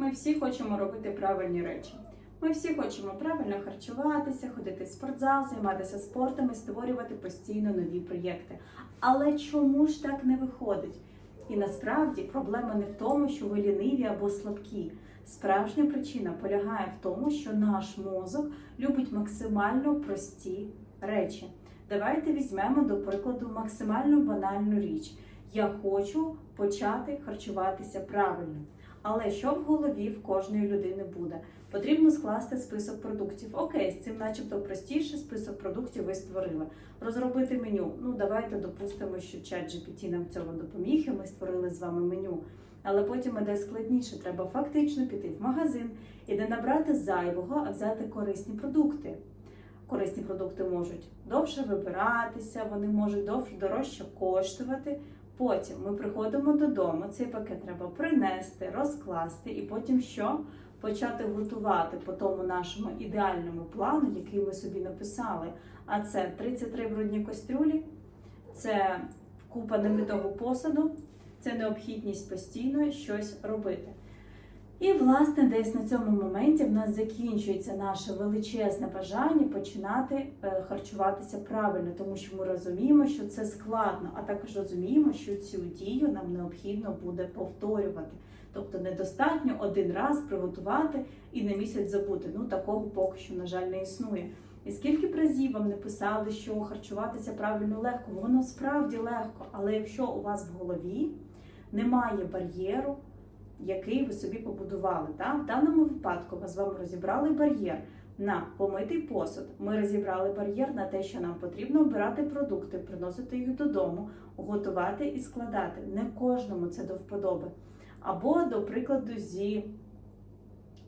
Ми всі хочемо робити правильні речі. Ми всі хочемо правильно харчуватися, ходити в спортзал, займатися спортом і створювати постійно нові проєкти. Але чому ж так не виходить? І насправді проблема не в тому, що ви ліниві або слабкі. Справжня причина полягає в тому, що наш мозок любить максимально прості речі. Давайте візьмемо до прикладу максимально банальну річ. Я хочу почати харчуватися правильно. Але що в голові в кожної людини буде? Потрібно скласти список продуктів. Окей, з цим, начебто, простіше список продуктів ви створили. Розробити меню. Ну, давайте допустимо, що чат GPT нам в цьому допоміг, і ми створили з вами меню. Але потім іде складніше. Треба фактично піти в магазин і не набрати зайвого, а взяти корисні продукти. Корисні продукти можуть довше вибиратися, вони можуть дорожче коштувати. Потім ми приходимо додому, цей пакет треба принести, розкласти, і потім що? Почати готувати по тому нашому ідеальному плану, який ми собі написали. А це 33 брудні кастрюлі, це купа немитого посуду, це необхідність постійно щось робити. І, власне, десь на цьому моменті в нас закінчується наше величезне бажання починати е, харчуватися правильно, тому що ми розуміємо, що це складно, а також розуміємо, що цю дію нам необхідно буде повторювати. Тобто недостатньо один раз приготувати і на місяць забути. Ну такого поки що, на жаль, не існує. І скільки разів вам не писали, що харчуватися правильно легко, воно справді легко, але якщо у вас в голові немає бар'єру, який ви собі побудували. Так? В даному випадку ми з вами розібрали бар'єр на помитий посуд. Ми розібрали бар'єр на те, що нам потрібно обирати продукти, приносити їх додому, готувати і складати. Не кожному це до вподоби. Або, до прикладу, зі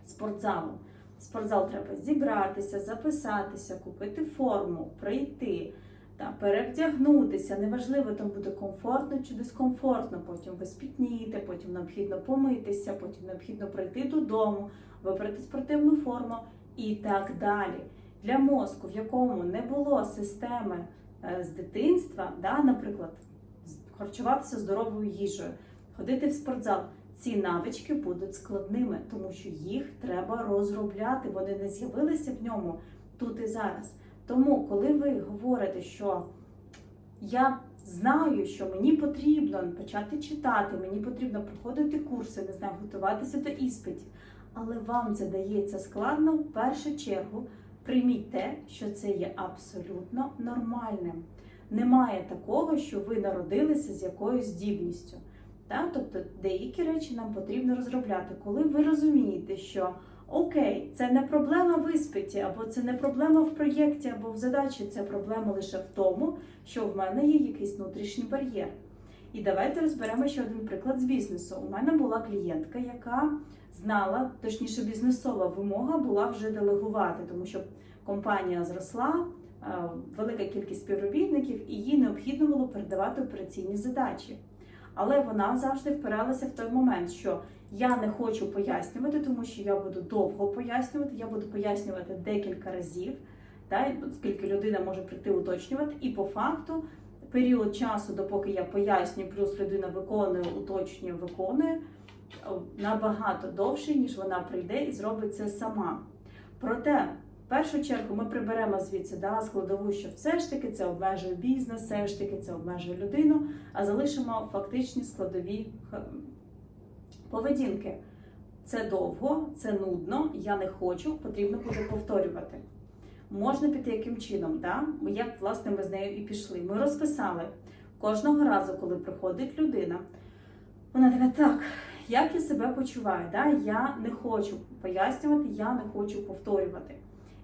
спортзалу. Спортзал треба зібратися, записатися, купити форму, прийти. Та перевдягнутися, неважливо, там буде комфортно чи дискомфортно. Потім ви спітнієте, потім необхідно помитися, потім необхідно прийти додому, вибрати спортивну форму і так далі. Для мозку, в якому не було системи е, з дитинства, да, наприклад, харчуватися здоровою їжею, ходити в спортзал. Ці навички будуть складними, тому що їх треба розробляти. Вони не з'явилися в ньому тут і зараз. Тому, коли ви говорите, що я знаю, що мені потрібно почати читати, мені потрібно проходити курси, не знаю, готуватися до іспитів, але вам це дається складно, в першу чергу прийміть те, що це є абсолютно нормальним. Немає такого, що ви народилися з якоюсь здібністю. Так? Тобто деякі речі нам потрібно розробляти, коли ви розумієте, що Окей, це не проблема в іспиті, або це не проблема в проєкті, або в задачі. Це проблема лише в тому, що в мене є якийсь внутрішній бар'єр. І давайте розберемо ще один приклад з бізнесу. У мене була клієнтка, яка знала, точніше, бізнесова вимога була вже делегувати, тому що компанія зросла, е, велика кількість співробітників, і їй необхідно було передавати операційні задачі. Але вона завжди впиралася в той момент, що я не хочу пояснювати, тому що я буду довго пояснювати, я буду пояснювати декілька разів, та, скільки людина може прийти уточнювати, і по факту період часу, допоки я пояснюю, плюс людина виконує, уточнює, виконує, набагато довший, ніж вона прийде і зробить це сама. Проте, першу чергу, ми приберемо звідси да, складову, що все ж таки це обмежує бізнес, все ж таки це обмежує людину, а залишимо фактичні складові поведінки. Це довго, це нудно, я не хочу, потрібно буде повторювати. Можна піти яким чином, да? як власне ми з нею і пішли. Ми розписали кожного разу, коли приходить людина, вона така, так, як я себе почуваю, да? я не хочу пояснювати, я не хочу повторювати.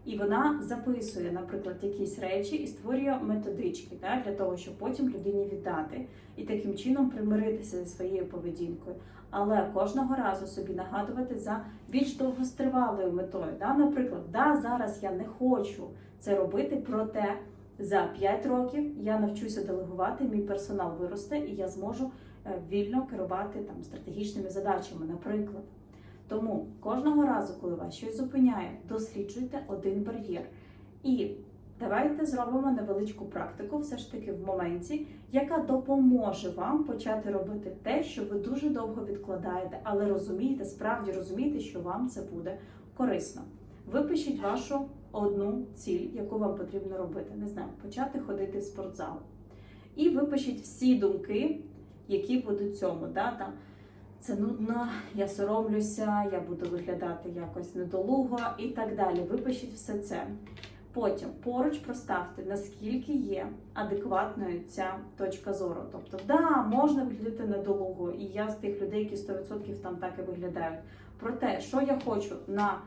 І вона записує, наприклад, якісь речі і створює методички да, для того, щоб потім людині віддати і таким чином примиритися зі своєю поведінкою. Але кожного разу собі нагадувати за більш довгостривалою метою. Да? Наприклад, да, зараз я не хочу це робити, проте за 5 років я навчуся делегувати, мій персонал виросте, і я зможу е, вільно керувати там стратегічними задачами, наприклад. Тому кожного разу, коли вас щось зупиняє, досліджуйте один бар'єр. І Давайте зробимо невеличку практику, все ж таки в моменті, яка допоможе вам почати робити те, що ви дуже довго відкладаєте, але розумієте, справді розумієте, що вам це буде корисно. Випишіть вашу одну ціль, яку вам потрібно робити. Не знаю, почати ходити в спортзал. І випишіть всі думки, які будуть цьому. Да? Там, це нудно, я соромлюся, я буду виглядати якось недолуго і так далі. Випишіть все це. Потім поруч проставте, наскільки є адекватною ця точка зору. Тобто, да, можна виглядати недолуго, і я з тих людей, які 100% там так і виглядають. Проте, що я хочу на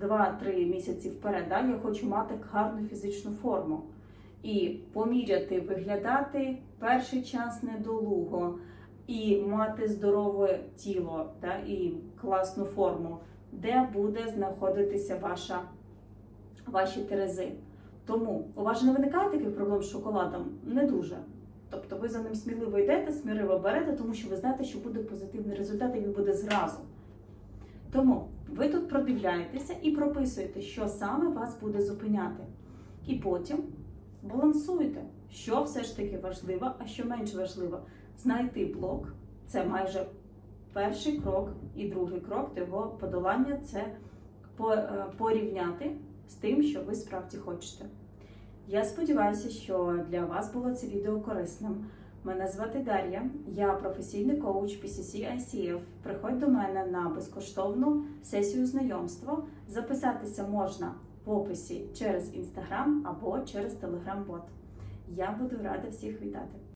2-3 місяці вперед, да, я хочу мати гарну фізичну форму і поміряти, виглядати перший час недолуго, і мати здорове тіло да, і класну форму, де буде знаходитися ваша, ваші терези. Тому у вас не виникає таких проблем з шоколадом? Не дуже. Тобто ви за ним сміливо йдете, сміливо берете, тому що ви знаєте, що буде позитивний результат, і він буде зразу. Тому ви тут продивляєтеся і прописуєте, що саме вас буде зупиняти. І потім балансуйте, що все ж таки важливо, а що менш важливо. Знайти блок це майже перший крок, і другий крок до подолання це е, порівняти з тим, що ви справді хочете. Я сподіваюся, що для вас було це відео корисним. Мене звати Дар'я, я професійний коуч PCC ICF. Приходь до мене на безкоштовну сесію знайомства. Записатися можна в описі через Instagram або через Telegram-бот. Я буду рада всіх вітати.